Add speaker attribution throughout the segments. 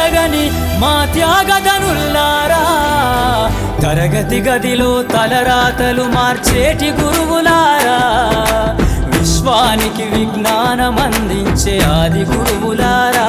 Speaker 1: తరగని మా త్యాగదనుల్లారా తరగతి గదిలో తలరాతలు మార్చేటి గురువులారా. విశ్వానికి విజ్ఞానం అందించే ఆది గురువులారా.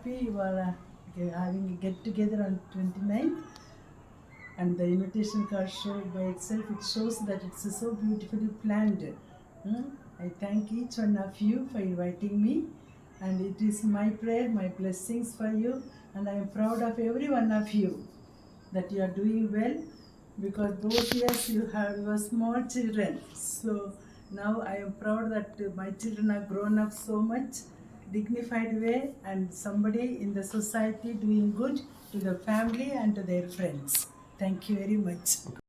Speaker 2: happy. You are uh, having a get together on 29th and the invitation card show by itself it shows that it's so beautifully planned. Hmm? i thank each one of you for inviting me. And it is my prayer my blessings for you. And i am proud of every one of you that you are doing well. Because those years you have your small children. So now i am proud that uh, my children are grown up so much dignified way and somebody in the society doing good to the family and to their friends. Thank you very much